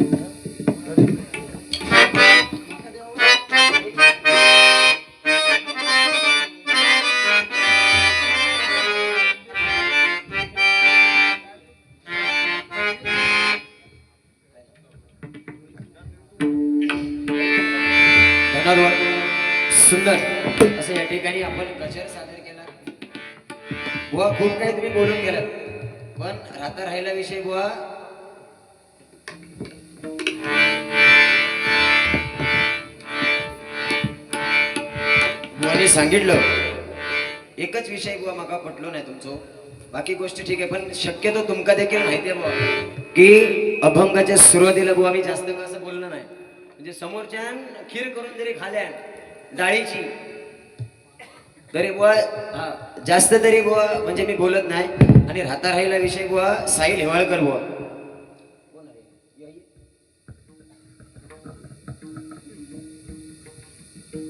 Yeah. सांगितलं. एकच विषय बुवा माका पटलो नाही तुमचो. बाकी गोष्टी ठीक आहे पण शक्यतो तुमका देखील माहिती आहे बुवा की अभंगाच्या सुरुवातीला बुवा मी जास्त वेळ असं बोललो नाही. म्हणजे समोरच्यान खीर करून जरी खाल्यान डाळीची तरी बुवा हा, जास्त तरी बुवा म्हणजे मी बोलत नाही. आणि राहता राहिला विषय बुवा साई हेवाळकर बुवा.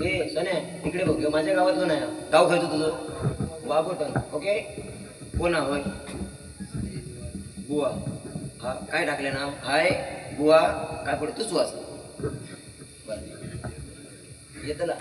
ए सने इकडे बघ माझ्या गावातलं नाही गाव खायचं तुझं. वाघोटन ओके? कोणा होय? बुवा. हा काय टाकले नाव? हाय बुवा. काय पुढे तूच वाच. येत ना.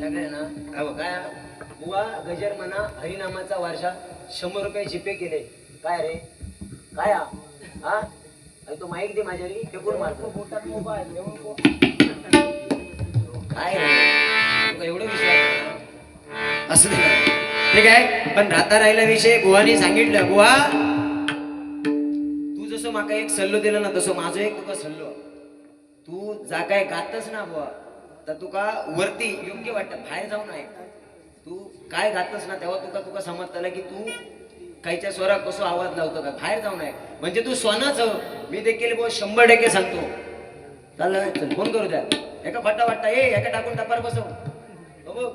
टाकले ना. काय काय बुवा गजर म्हणा हरिनामाचा वारसा शंभर रुपये जिपे केले. काय रे? काय हा? अरे तो माईक दे माझ्या री फेकून मारतो? बोटात मोबाईल काय रे? तुका एवढं विश्वास असं नाही ठीक आहे पण राहता राहिला विषय गुहाने सांगितलं. गुहा तू जसं माका एक सल्लो दिला ना तसं माझं एक तुका सल्लो. तू जा काय गातच ना बुवा. तर तुका वरती योग्य वाटतं. बाहेर जाऊ नये तू काय गातस ना तेव्हा तुका तुका समजताला की तू काहीच्या स्वरा कसो आवाज लावतो का? बाहेर जाऊ नये म्हणजे तू स्वनाच. हो. मी देखील बुवा शंभर टक्के सांगतो. चाललं चल फोन करू द्या एका फटा वाटता ये एका टाकून टपार बसव. हो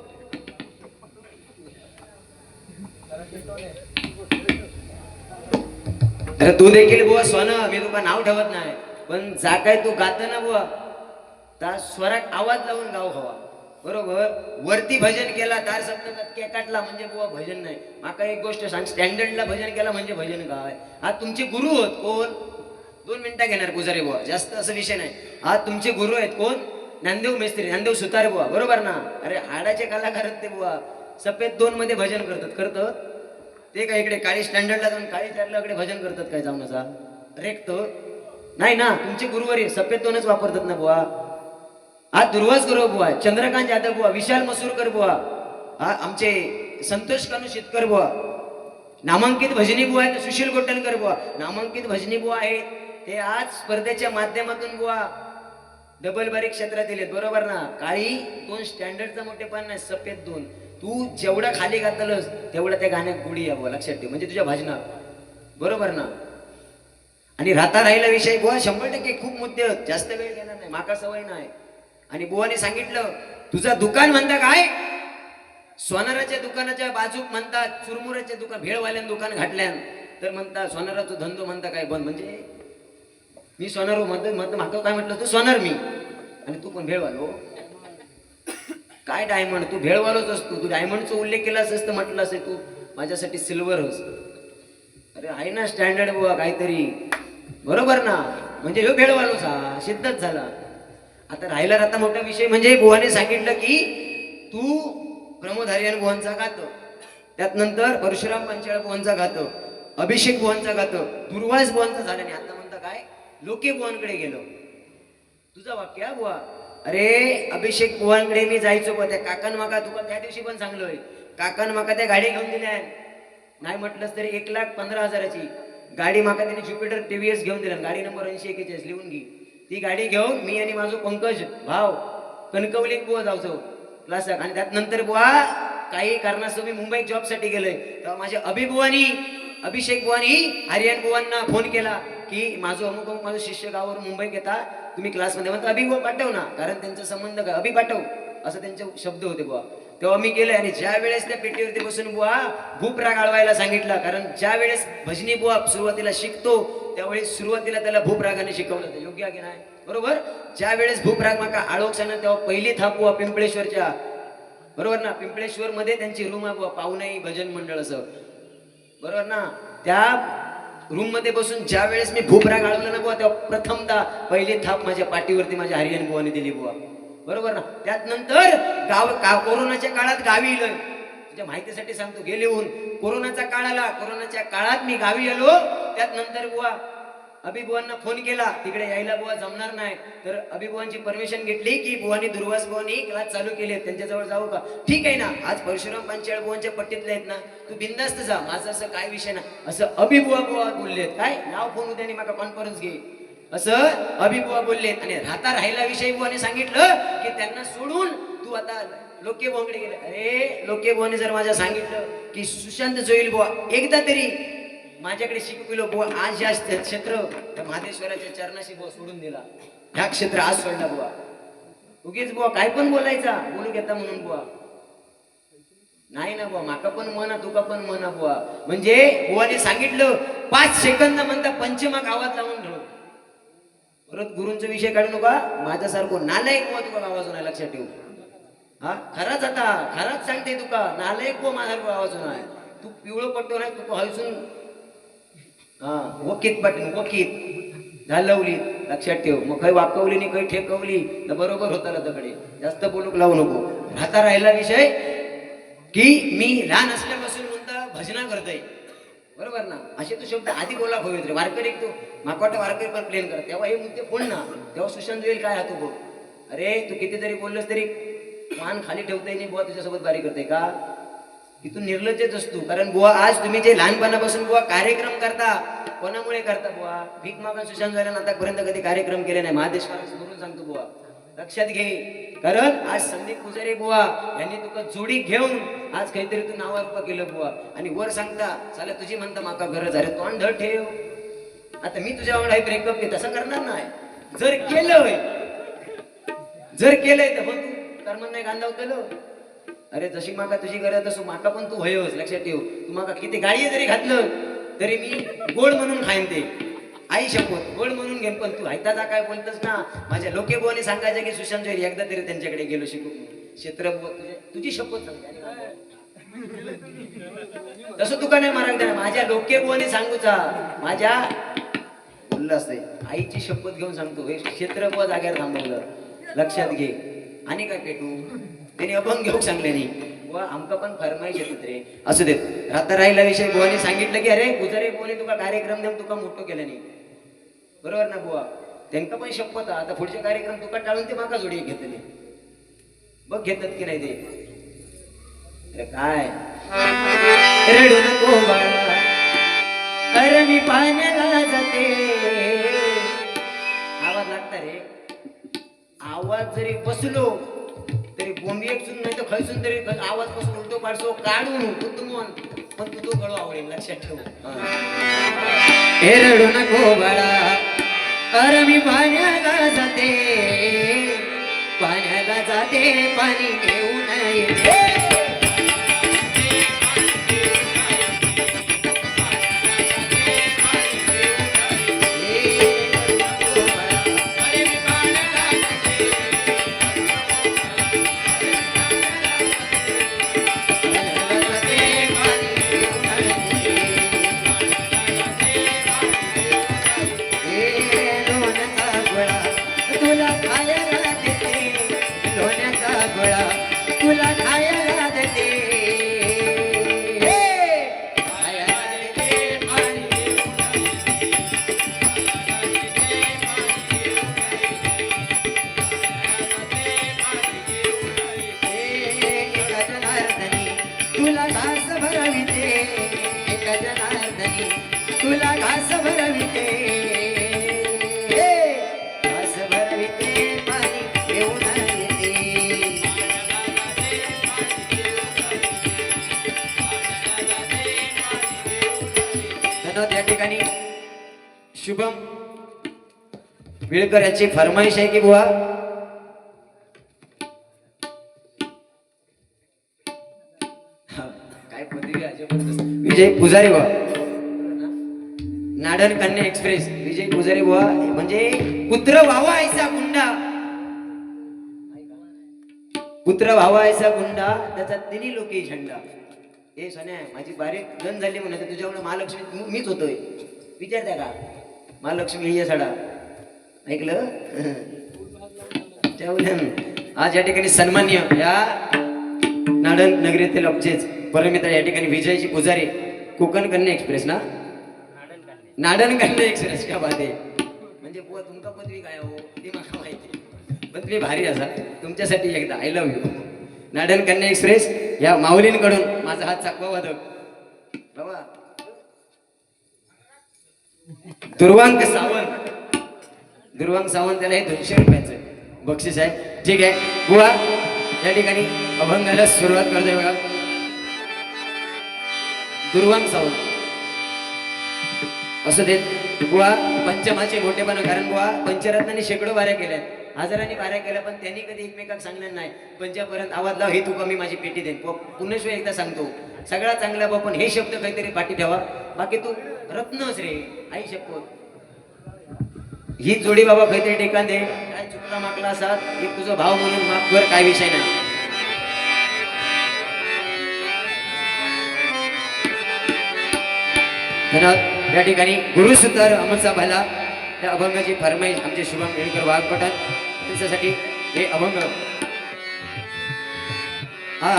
अरे तू देखील बुवा स्वन मी तुका नाव ठेवत नाही. पण जा काय तू गात ना बुवा. त्या स्वरात आवाज लावून गाव हवा. बरोबर? वरती भजन केला तार सप्तकात काटला म्हणजे बुवा भजन नाही. माका एक गोष्ट सांग स्टँडर्डला भजन केला म्हणजे भजन गाव आज तुमचे गुरु होत कोण? दोन मिनिटं घेणार पुजारी बुवा जास्त असं विषय नाही. आज तुमचे गुरु आहेत कोण? ज्ञानदेव मेस्त्री ज्ञानदेव सुतार बुवा बरोबर ना? अरे हाडाचे कलाकार ते बुवा. सफेद दोन मध्ये भजन करतात करतं? ते काय इकडे काळी स्टँडर्डला जाऊन काळी चारला इकडे भजन करतात काय जाऊन असा रेखतो नाही ना तुमचे गुरुवारी सफेद दोनच वापरतात ना बुवा. आज दुर्वास गुरु बुवा चंद्रकांत जाधव बुवा विशाल मसूरकर बुवा. हा आमचे संतोष कानू शेतकर बुवा. नामांकित भजनी बुवा आहेत सुशील गोटणकर बुवा. नामांकित भजनी बुवा आहेत. ते आज स्पर्धेच्या माध्यमातून बुवा. डबल बारीक क्षेत्रात दिलेत बरोबर ना? काळी दोन स्टँडर्डचा मोठेपण नाही सफेद दोन. तू जेवढं खाली घातलंस तेवढं त्या गाण्यात गुढी यावं लक्षात ठेव. म्हणजे तुझ्या भजनात. बरोबर ना? आणि राहता राहिला विषय. बुवा शंभर टक्के खूप मुद्दे आहेत. जास्त वेळ घेणार नाही. माका सवय नाही. आणि बुवाने सांगितलं तुझं दुकान म्हणता काय? सोनाराच्या दुकानाच्या बाजूक म्हणतात चुरमुराच्या दुकान भेळवाल्यान दुकान घातल्यान. तर म्हणता सोनाराचा धंदो म्हणता काय? बंद. म्हणजे मी सोनार मत म्हणतो माका काय म्हटलं तू सोनार मी. आणि तू पण भेळवालो हो? काय डायमंड तू भेळवालोच असतो. तू डायमंडचा उल्लेख केलाच असतं म्हटलं असेल तू. माझ्यासाठी सिल्वर होस. अरे आहे ना स्टँडर्ड बुवा काहीतरी. बरोबर ना? म्हणजे ह्यो भेळवालोच. हा सिद्धच झाला. आता राहिला आता मोठा विषय म्हणजे बुवाने सांगितलं की तू प्रमोद हरियान बुवांचा गातो त्यात नंतर परशुराम पंचाळ बुवांचा गातो अभिषेक बुवांचा गातो दुर्वास बुवांचा झाला आणि आता म्हणता काय? लोके बुवांकडे गेलो. तुझा वाक्य हा बुवा? अरे अभिषेक बुवांकडे मी जायचो बुवा. त्या काकान माका तुका त्या दिवशी पण सांगलोय काकान माका त्या गाडी घेऊन दिल्या. नाही म्हटलंस तरी एक लाख पंधरा हजाराची. गाडी माका त्याने ज्युपिटर टीव्हीएस घेऊन दिला. गाडी नंबर ऐंशी एकेचाळीस लिहून घे. ती गाडी घेऊन मी आणि माझो पंकज भाव कणकवलीत बुवा जावचो. क्लासाक आणि त्यात नंतर बुवा काही कारणास्तव मी मुंबईत जॉबसाठी गेलोय. तेव्हा माझ्या अभिबुवानी अभिषेक बुवानी हरियाण बुवांना फोन केला. की माझं अमुक अमुक माझं शिष्य गावावर मुंबई घेता तुम्ही क्लासमध्ये म्हणता अभि पाठव ना. कारण त्यांचा संबंध काय? अभि पाठव. असं त्यांचे शब्द होते बुवा. तेव्हा मी गेले आणि ज्या वेळेस त्या पेटीवरती बसून बुवा भूप राग आळवायला सांगितला कारण ज्या वेळेस भजनी बुवा सुरुवातीला शिकतो त्यावेळेस सुरुवातीला त्याला भूपरागाने शिकवलं होतं. योग्य आहे की नाही? बरोबर? ज्या वेळेस भूपराग माका आळोक सांगणार तेव्हा पहिली थाप पिंपळेश्वरच्या. बरोबर ना? पिंपळेश्वर मध्ये त्यांची रूम आहे बुवा पाहुणाई भजन मंडळ असं. बरोबर ना? त्या रूममध्ये बसून ज्या वेळेस मी भूपरा गाळवला ना बुवा तेव्हा प्रथमतः पहिली थाप माझ्या पाठीवरती माझ्या हरियन बुवाने दिली बुवा. बरोबर ना? त्यात नंतर गाव का कोरोनाच्या काळात गावी इलं तुझ्या माहितीसाठी सांगतो गेले होऊन कोरोनाचा काळ आला कोरोनाच्या काळात मी गावी आलो. त्यात नंतर बुवा अभिबुवांना फोन केला तिकडे यायला बुवा जमणार नाही. तर अभिबुवांची परमिशन घेतली की बुवानी दुर्वास बुवानी क्लास चालू केले त्यांच्याजवळ जाऊ का? ठीक आहे ना आज परशुराम पांचाळ बुवांच्या पट्टीतले आहेत ना तू बिंदास्त जा माझं असं काय विषय ना असं अभिबुवा बुवा बोललेत. काय? नाव फोन उद्याने मला कॉन्फरन्स घे. असं अभिबुवा बोललेत. आणि राहता राहिला विषयी बुवाने सांगितलं की त्यांना सोडून तू आता लोके बुवांकडे गेले. अरे लोके बुवाने जर माझ्या सांगितलं की सुशांत जोईल बुवा एकदा तरी माझ्याकडे शिकविलो बुवा आज या क्षेत्र त्या महादेश्वराच्या चरणाशी बुवा सोडून दिला. ह्या क्षेत्र आज सोडला बुवा. उगीच बुवा काय पण बोलायचा बोलू घेता म्हणून बुवा. नाही ना बुवा माका पण म्हणा तुका पण म्हणा बुवा. म्हणजे बुवाने सांगितलं पाच सेकंद म्हणता पंचमा गावात लावून ठेव परत गुरूंचा विषय काढू नका माझ्यासारखं नालायक बुवा तुका गावाजून आहे लक्षात ठेव. हा? खराच आता खराच सांगते तुका नालायक बुवा माझ्यासारखं गावाजून आहे तू पिवळं पट्टो नाही तुका हयसून हा वकीत बटन वकीत. घालवली लक्षात ठेव. मग काही वाकवली नाही काही ठेकवली तर बरोबर होता दगडे. जास्त बोलूक लावू नको. राहता राहिला विषय की मी लहान असल्यापासून म्हणता भजना करतोय. बरोबर ना? असे तू शब्द आधी बोला हवे रे वारकरी तू माका वारकरी पण प्लेन कर तेव्हा हे मुद्दे फोन ना. तेव्हा सुशांत होईल काय हा तू अरे तू कितीतरी बोललंस तरी मान खाली ठेवताय नाही बुवा तुझ्यासोबत बारी करते का? की तू निर्लज्जच असतो. कारण बुवा आज तुम्ही जे लहानपणापासून बुवा कार्यक्रम करता कोणामुळे करता बुवा? भीक मागून सुशांत झाल्यानं आतापर्यंत कधी कार्यक्रम केले नाही. महादेश्वर सांगतो बुवा. लक्षात घे. कारण आज संदीप पुजारी बुवा यांनी तुका जोडी घेऊन आज काहीतरी तू नावारूपा केलं बुवा. आणि वर सांगता चालेल तुझी म्हणता माका गरज अरे तोंड धड ठेव. आता मी तुझ्या आवड ब्रेकअप घे तसं करणार नाही. जर केलं जर केलंय तर मग तर मग नाही गांधावतलो अरे जशी माका तुझी गरज असू माका पण तू व्हयोस लक्षात ठेव. तू माका किती गाळी जरी घातलं तरी मी गोड म्हणून खाईन ते. आई शपथ गोड म्हणून घेईन पण तू ऐताचा काय बोलतस ना? माझ्या लोके बोने सांगायचं की सुशांत जोरी एकदा तरी त्यांच्याकडे गेलो शिकू क्षेत्र म्हणजे तुझी शपथ तसं तुका नाही मारा माझ्या लोके बोने सांगूचा माझ्या बोललं असते. आईची शपथ घेऊन सांगतो. हे क्षेत्रपद आग्यात थांबवलं. लक्षात घे. आणि काय पेटू? त्यांनी अभंग घेऊ सांगले नाही. बुवा आमका पण फरमाईश येतात रे. असू देत. राहता राहिला विषय बुवाने सांगितलं की अरे गुजरे बुवाने तुका कार्यक्रम देऊन तुका मोठं केलं नाही. बरोबर ना बुवा? त्यांका पण शपथ आता पुढचे कार्यक्रम तुका टाळून ते माका जोडी घेतले. बघ घेतात की नाही ते. अरे काय? रडू नको अरे मी पाण्याला जाते. आवाज लागता रे. आवाज जरी बसलो तरी बोंबी नाही तर खैसून तरी आवाज बसून उलटो पाडसो काढून कुतुमन पण तू तो गळू आवडेल लक्षात ठेव हे रडू नको बाळा अरे मी पाण्याला जाते पाण्याला जाते पाणी घेऊन येते घास भरविते गजनार्दनी तुला घास भरविते. घास भरविते पाणी घेऊन येते धन्यवाद. या ठिकाणी शुभम विळकर याची फरमाईश आहे की बुवा विजय पुजारी बुवा. नाडन कन्या एक्सप्रेस विजय पुजारी बुवा. म्हणजे कुत्र व्हावा ऐसा गुंडा. कुत्र व्हावा ऐसा गुंडा त्याचा तिन्ही लोके झंडा. हे सोन्या माझी बारीक गण झाली म्हणत तुझ्यामुळे महालक्ष्मी मीच होतोय. विचारत्या का? महालक्ष्मी हे साडा. ऐकलं? आज या ठिकाणी सन्मान्य या नाडन नगरीतील आमचेच परमिता या ठिकाणी विजयची पुजारी. कोकण कन्या एक्सप्रेस ना? नाडन कन्या. एक्सप्रेस का बात आहे. म्हणजे बुवा तुमका पदवी काय हो? ते मला माहिती पण तुम्ही भारी असा तुमच्यासाठी एकदा आय लव्ह यू नाडन कन्या एक्सप्रेस या माऊलींकडून माझा हात चाकवा वादक. बाबा. दुर्वांक सावंत. दुर्वांक सावंत त्याला हे दोनशे रुपयाचं बक्षीस आहे. ठीक आहे. बुवा या ठिकाणी अभंगाला सुरुवात करतोय बघा. दुर्वांक सावंत. असं देत बुवा पंचमाचे मोठेपणा कारण बुवा पंचरत्नाने शेकडो बाऱ्या केल्या हजारांनी बाऱ्या केल्या पण त्यांनी कधी एकमेकांना सांगणार नाही. पंचापर्यंत आवाज लाव हे तू कमी माझी पेटी देईन. पुन्हा एकदा सांगतो. सगळा चांगला बा पण हे शब्द काहीतरी पाठी ठेवा. बाकी तू रत्नच रे आई शपथ. ही जोडी बाबा काहीतरी ठिकाण दे. काय चुकला मागला असा एक तुझा भाव म्हणून माफ कर काय विषय नाही. धन्यवाद या ठिकाणी गुरुसुतार अमृतचा त्या अभंगाची फरमाईश आमचे शुभम केळकर वाघ त्यांच्यासाठी हे अभंग आ,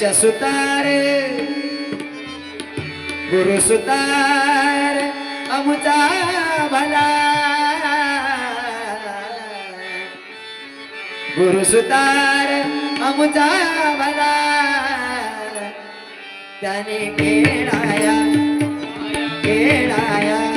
परश सुतारे गुरु सुतार अमुचा भला. गुरु सुतार अमुचा भला. त्याने खेळाया खेळाया.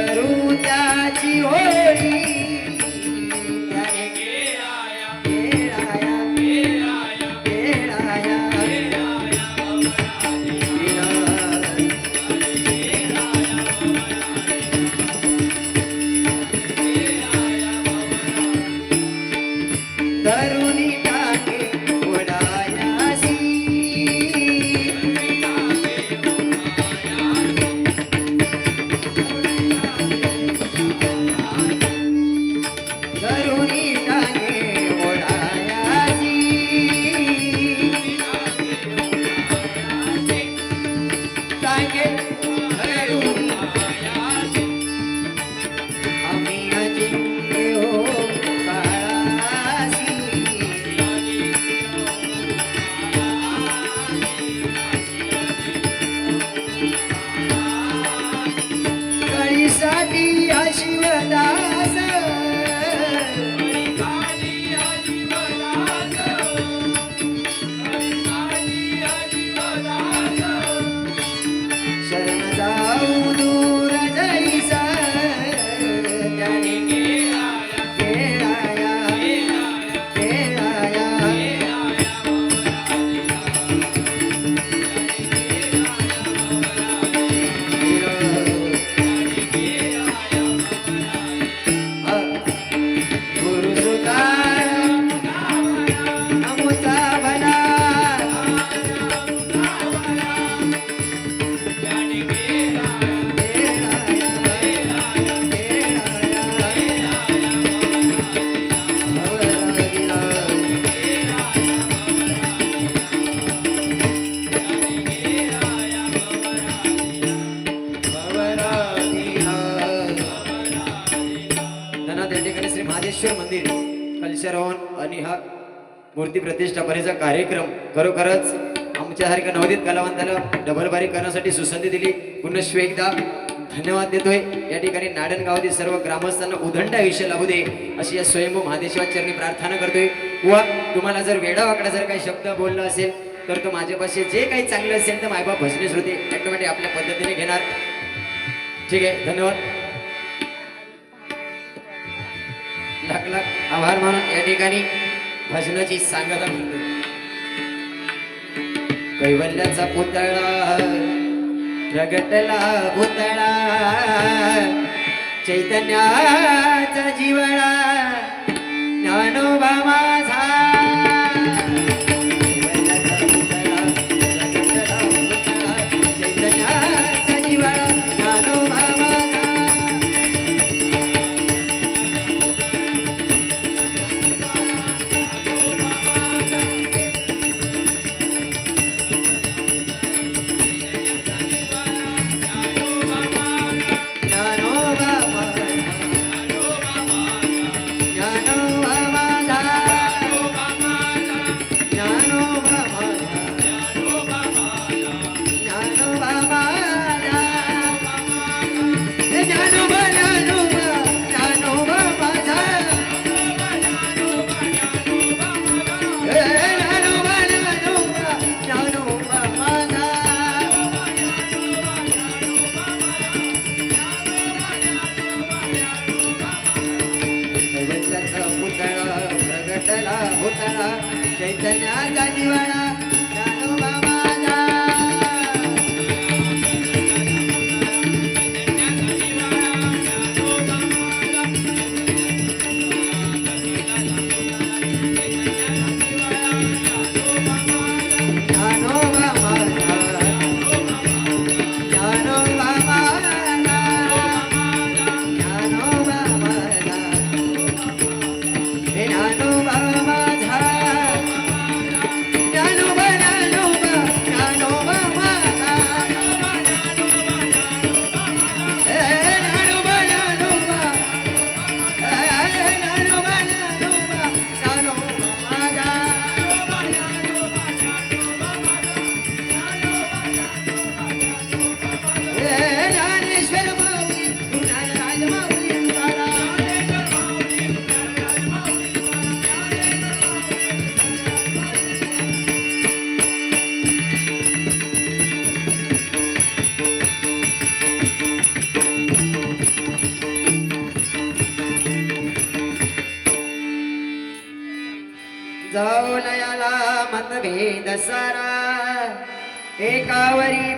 करू त्याची होळी. आणि हा मूर्ती प्रतिष्ठापनेचा कार्यक्रम खरोखरच आमच्यासारख्या नवोदित कलावंताला डबल बारी करण्यासाठी सुसंधी दिली. पुनश्व एकदा धन्यवाद देतोय. या ठिकाणी नाडणगावातील सर्व ग्रामस्थांना उदंड आयुष्य लाभू दे अशी या स्वयंभू महादेशवाचरणी प्रार्थना करतोय. व तुम्हाला जर वेडा वाकडा जर काही शब्द बोलला असेल तर तो माझ्यापाशी जे काही चांगलं असेल तर मायबाप भजने श्रुती ऑटोमॅटिक आपल्या पद्धतीने घेणार. ठीक आहे धन्यवाद. लाख लाख आभार मानून या ठिकाणी भजनाची सांगता म्हणतो. कैवल्याचा पुतळा प्रगटला पुतळा चैतन्याचा जीवळा ज्ञानोबा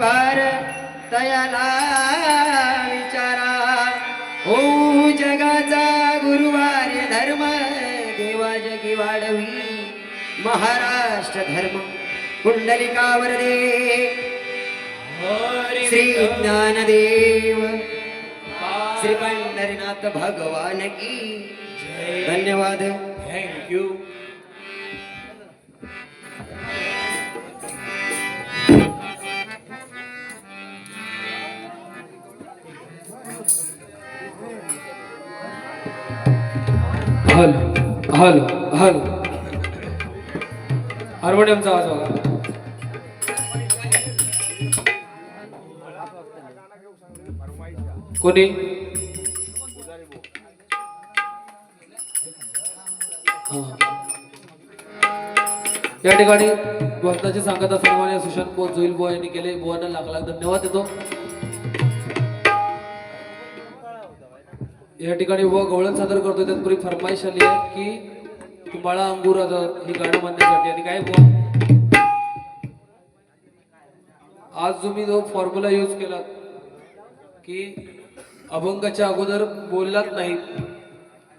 भार तयाला विचारा. हो जगाचा गुरुवार्य धर्म देवा जगी वाढवी. महाराष्ट्र धर्म कुंडलिकावर दे श्री ज्ञानदेव. श्री पंढरीनाथ भगवान की. धन्यवाद. थँक्यू हल हल हल. हार्मोनियमचा आवाज बघा. कोणी? या ठिकाणी भक्ताचे सांगता सन्मान्य सुशांत बोध जोईल बुवा यांनी केले. बुवांना लाख लाख धन्यवाद देतो. या ठिकाणी व गवळण सादर करतो त्यात फरमाईश आली आहे की तुम्हाला अंगूर ही गाणं म्हणण्यासाठी आणि काय बुवा? आज तुम्ही जो फॉर्म्युला यूज केला की अभंगाच्या अगोदर बोललात नाही